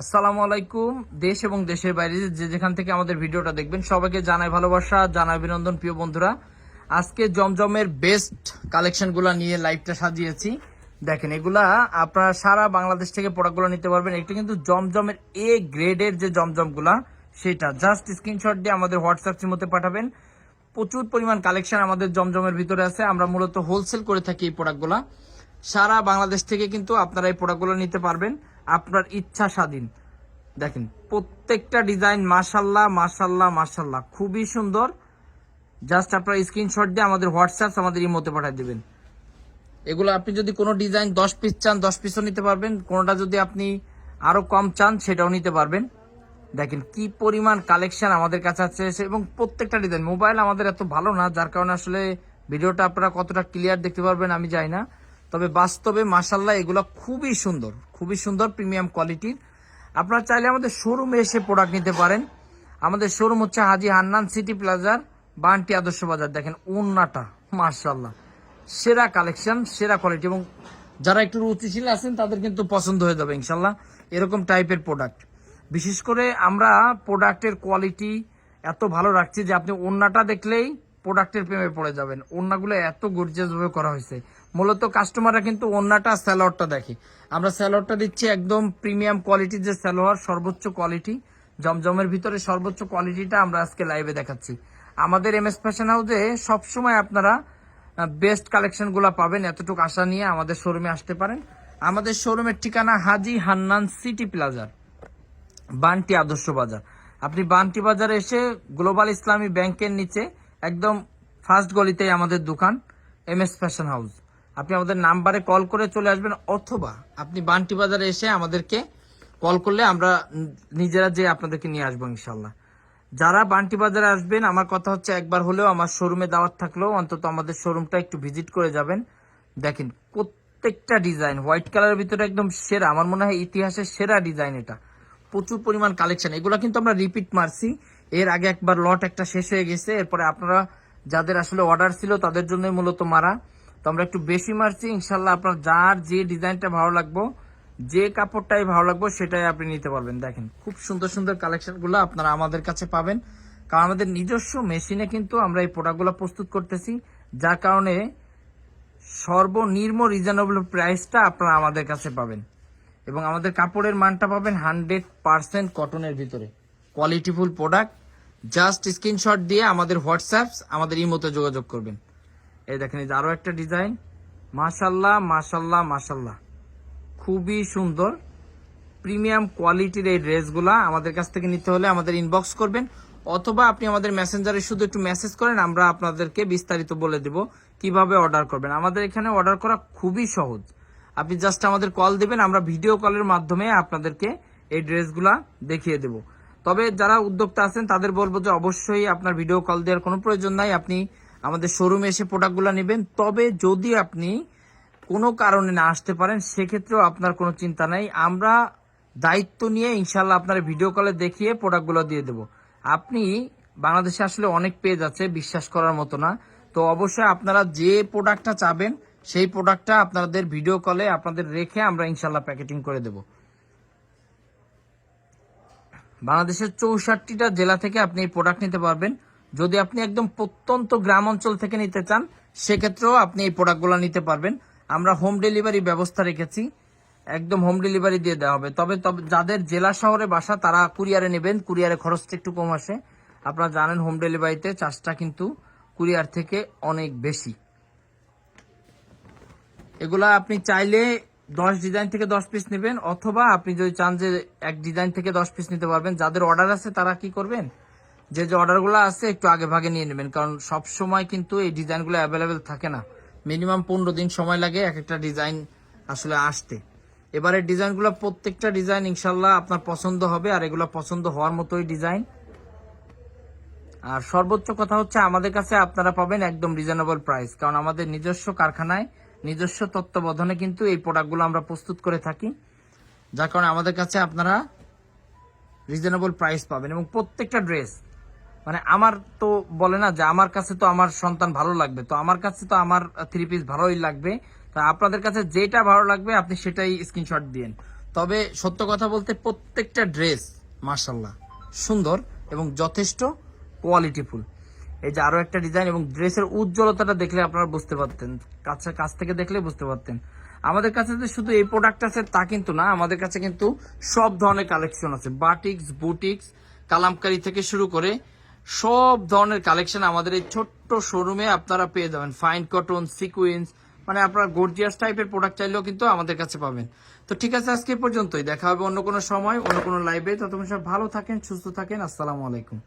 আসসালামু আলাইকুম, দেশ এবং দেশের বাইরে যে যেখান থেকে আমাদের ভিডিওটা দেখবেন, সবাইকে জানাই ভালোবাসা, জানাই অভিনন্দন প্রিয় বন্ধুরা। আজকে জমজমের বেস্ট কালেকশনগুলো নিয়ে লাইভটা সাজিয়েছি। দেখেন, এগুলা আপনারা সারা বাংলাদেশ থেকে প্রোডাক্টগুলো নিতে পারবেন। এটা কিন্তু জমজমের এ গ্রেডের যে জমজমগুলা সেটা জাস্ট স্ক্রিনশট দিয়ে আমাদের হোয়াটসঅ্যাপ মধ্যে পাঠাবেন। প্রচুর পরিমাণ কালেকশন আমাদের জমজমের ভিতরে আছে। আমরা মূলত হোলসেল করে থাকি এই প্রোডাক্টগুলা সারা বাংলাদেশ থেকে কিন্তু আপনারা এই প্রোডাক্টগুলো নিতে পারবেন। আপনার ইচ্ছা স্বাধীন। দেখেন, প্রত্যেকটা ডিজাইন মাশাল্লাহ মাশাল্লাহ মাশাল্লাহ খুবই সুন্দর। জাস্ট আপনার স্ক্রিনশট দিয়ে আমাদের হোয়াটসঅ্যাপ, আমাদের ইমোতে পাঠিয়ে দেবেন। এগুলো আপনি যদি কোনো ডিজাইন দশ পিস চান, দশ পিসও নিতে পারবেন। কোনোটা যদি আপনি আরও কম চান, সেটাও নিতে পারবেন। দেখেন, কি পরিমাণ কালেকশন আমাদের কাছে আছে এবং প্রত্যেকটা ডিজাইন। মোবাইল আমাদের এত ভালো না, যার কারণে আসলে ভিডিওটা আপনারা কতটা ক্লিয়ার দেখতে পারবেন আমি জানি না। তবে বাস্তবে মাসাল্লাহ এগুলো খুবই সুন্দর খুবই সুন্দর প্রিমিয়াম কোয়ালিটির আপনারা চাইলে আমাদের শোরুমে এসে প্রোডাক্ট নিতে পারেন। আমাদের শোরুম হচ্ছে হাজি হান্নান সিটি প্লাজার বান্টি আদর্শ বাজার। দেখেন উন্নাটা মার্শাল্লাহ সেরা কালেকশন সেরা কোয়ালিটি এবং যারা একটু রুচিশীল আছেন, তাদের কিন্তু পছন্দ হয়ে যাবে ইনশাল্লাহ এরকম টাইপের প্রোডাক্ট বিশেষ করে আমরা প্রোডাক্টের কোয়ালিটি এত ভালো রাখছি যে আপনি ওন্নাটা দেখলেই প্রোডাক্টের প্রেমে পড়ে যাবেন। ওন্নাগুলো এত গর্জিয়াস ভাবে করা হয়েছে। মূলত কাস্টমাররা কিন্তু ওন্নাটা স্যালোয়ারটা দেখে। আমরা স্যালোয়ারটা দিচ্ছি একদম প্রিমিয়াম কোয়ালিটির যে স্যালোয়ার সর্বোচ্চ কোয়ালিটি জমজমের ভিতরে সর্বোচ্চ কোয়ালিটিটা আমরা আজকে লাইভে দেখাচ্ছি। আমাদের এম এস ফ্যাশন হাউসে সবসময় আপনারা বেস্ট কালেকশনগুলো পাবেন। এতটুকু আশা নিয়ে আমাদের শোরুমে আসতে পারেন। আমাদের শোরুমের ঠিকানা হাজি হান্নান সিটি প্লাজার, বান্টি আদর্শ বাজার। আপনি বান্টি বাজারে এসে গ্লোবাল ইসলামী ব্যাংকের নিচে একদম ফার্স্ট গলিতেই আমাদের দোকান এম এস ফ্যাশন হাউস আপনি আমাদের নাম্বারে কল করে চলে আসবেন, অথবা আপনি বান্টি বাজারে এসে আমাদেরকে কল করলে আমরা নিজেরা যে আপনাদেরকে নিয়ে আসব ইনশাল্লাহ যারা বান্টি বাজারে আসবেন, আমার কথা হচ্ছে একবার হলেও আমার শোরুমে দাওয়াত থাকলেও অন্তত আমাদের শোরুমটা একটু ভিজিট করে যাবেন। দেখেন, প্রত্যেকটা ডিজাইন হোয়াইট কালারের ভিতরে একদম সেরা, আমার মনে হয় ইতিহাসের সেরা ডিজাইন এটা। প্রচুর পরিমাণ কালেকশন এগুলো কিন্তু আমরা রিপিট মারছি। এর আগে একবার লট একটা শেষ হয়ে গেছে। এরপরে আপনারা যাদের আসলে অর্ডার ছিল তাদের জন্যই মূলত মারা। তো আমরা একটু বেশি মারছি। ইনশাল্লাহ আপনার যার যে ডিজাইনটা ভালো লাগবো, যে কাপড়টাই ভালো লাগবো, সেটাই আপনি নিতে পারবেন। দেখেন, খুব সুন্দর সুন্দর কালেকশনগুলো আপনারা আমাদের কাছে পাবেন। কারণ আমাদের নিজস্ব মেশিনে কিন্তু আমরা এই প্রোডাক্টগুলো প্রস্তুত করতেছি। যার কারণে সর্বনিম্ন রিজনেবল প্রাইসটা আপনারা আমাদের কাছে পাবেন। এবং আমাদের কাপড়ের মানটা পাবেন হান্ড্রেড পার্সেন্ট কটনের ভিতরে। কোয়ালিটিফুল প্রোডাক্ট জাস্ট স্ক্রিনশট দিয়ে আমাদের হোয়াটসঅ্যাপ আমাদের ইমোতে যোগাযোগ করবেন। এই দেখেন, এই যে আরও একটা ডিজাইন মাশাল্লাহ মাশাল্লাহ মাশাল্লাহ খুবই সুন্দর প্রিমিয়াম কোয়ালিটির এই ড্রেসগুলা আমাদের কাছ থেকে নিতে হলে আমাদের ইনবক্স করবেন, অথবা আপনি আমাদের মেসেঞ্জারে শুধু একটু মেসেজ করেন, আমরা আপনাদেরকে বিস্তারিত বলে দেব কীভাবে অর্ডার করবেন। আমাদের এখানে অর্ডার করা খুবই সহজ। আপনি জাস্ট আমাদের কল দিবেন, আমরা ভিডিও কলের মাধ্যমে আপনাদেরকে এই ড্রেসগুলা দেখিয়ে দেব। তবে যারা উদ্যোক্তা আছেন, তাদের বলব যে অবশ্যই আপনার ভিডিও কল দেওয়ার কোনো প্রয়োজন নাই। আপনি আমাদের শোরুমে এসে প্রোডাক্টগুলো নেবেন। তবে যদি আপনি কোনো কারণে না আসতে পারেন, সেক্ষেত্রেও আপনার কোনো চিন্তা নাই। আমরা দায়িত্ব নিয়ে ইনশাল্লাহ আপনার ভিডিও কলে দেখিয়ে প্রোডাক্টগুলো দিয়ে দেব। আপনি বাংলাদেশে আসলে অনেক পেজ আছে, বিশ্বাস করার মতো না। তো অবশ্যই আপনারা যে প্রোডাক্টটা চাবেন, সেই প্রোডাক্টটা আপনাদের ভিডিও কলে আপনাদের রেখে আমরা ইনশাল্লাহ প্যাকেটিং করে দেব। বাংলাদেশের চৌষট্টিটা জেলা থেকে আপনি এই প্রোডাক্ট নিতে পারবেন। যদি আপনি একদম প্রত্যন্ত গ্রাম অঞ্চল থেকে নিতে চান, সেক্ষেত্রেও আপনি এই প্রোডাক্টগুলো নিতে পারবেন। আমরা হোম ডেলিভারি ব্যবস্থা রেখেছি। একদম হোম ডেলিভারি দিয়ে দেওয়া হবে। তবে তবে যাদের জেলা শহরে বাসা, তারা কুরিয়ারে নেবেন। কুরিয়ারে খরচটা একটু কম আসে। আপনারা জানেন হোম ডেলিভারিতে চার্জটা কিন্তু কুরিয়ার থেকে অনেক বেশি। এগুলা আপনি চাইলে দশ ডিজাইন থেকে দশ পিস নেবেন, অথবা আপনি যদি চান যে এক ডিজাইন থেকে দশ পিস নিতে পারবেন, যাদের অর্ডার আছে তারা কি করবেন? যে যে অর্ডারগুলো আছে একটু আগে ভাগে নিয়ে নেবেন, কারণ সব সময় কিন্তু এই ডিজাইনগুলো অ্যাভেলেবেল থাকে না। মিনিমাম পনেরো দিন সময় লাগে এক একটা ডিজাইন আসলে আসতে। এবারে ডিজাইনগুলো প্রত্যেকটা ডিজাইন ইনশাল্লাহ আপনার পছন্দ হবে, আর এগুলো পছন্দ হওয়ার মতোই ডিজাইন আর সর্বোচ্চ কথা হচ্ছে, আমাদের কাছে আপনারা পাবেন একদম রিজনেবল প্রাইস কারণ আমাদের নিজস্ব কারখানায় নিজস্ব তত্ত্বাবধানে কিন্তু এই প্রোডাক্টগুলো আমরা প্রস্তুত করে থাকি। যার কারণে আমাদের কাছে আপনারা রিজনেবল প্রাইস পাবেন এবং প্রত্যেকটা ড্রেস মানে আমার তো বলে না যে আমার কাছে তো আমার সন্তান ভালো লাগবে, তো আমার কাছে তো আমার থ্রি পিস ভালোই লাগবে। তা আপনাদের কাছে যেটা ভালো লাগবে, আপনি সেটাই স্ক্রিনশট দিন তবে সত্য কথা বলতে প্রত্যেকটা ড্রেস মার্শাল্লাহ সুন্দর এবং যথেষ্ট কোয়ালিটিফুল এই যে আরও একটা ডিজাইন এবং ড্রেসের উজ্জ্বলতাটা দেখলে আপনারা বুঝতে পারতেন। কাছে কাছ থেকে দেখলে বুঝতে পারতেন। আমাদের কাছে যে শুধু এই প্রোডাক্ট আছে তা কিন্তু না, আমাদের কাছে কিন্তু সব ধরনের কালেকশন আছে। বাটিক্স বুটিক্স কালামকারি থেকে শুরু করে সব ধরনের কালেকশন আমাদের এই ছোট্ট শোরুমে আপনারা পেয়ে যাবেন। ফাইন কটন সিকুয়েন্স মানে আপনারা গর্জিয়াস টাইপের প্রোডাক্ট চাইলেও কিন্তু আমাদের কাছে পাবেন। তো ঠিক আছে, আজকে পর্যন্তই। দেখা হবে অন্য কোনো সময়, অন্য কোনো লাইভে ততক্ষণ সব ভালো থাকেন, সুস্থ থাকেন। আসসালামু আলাইকুম।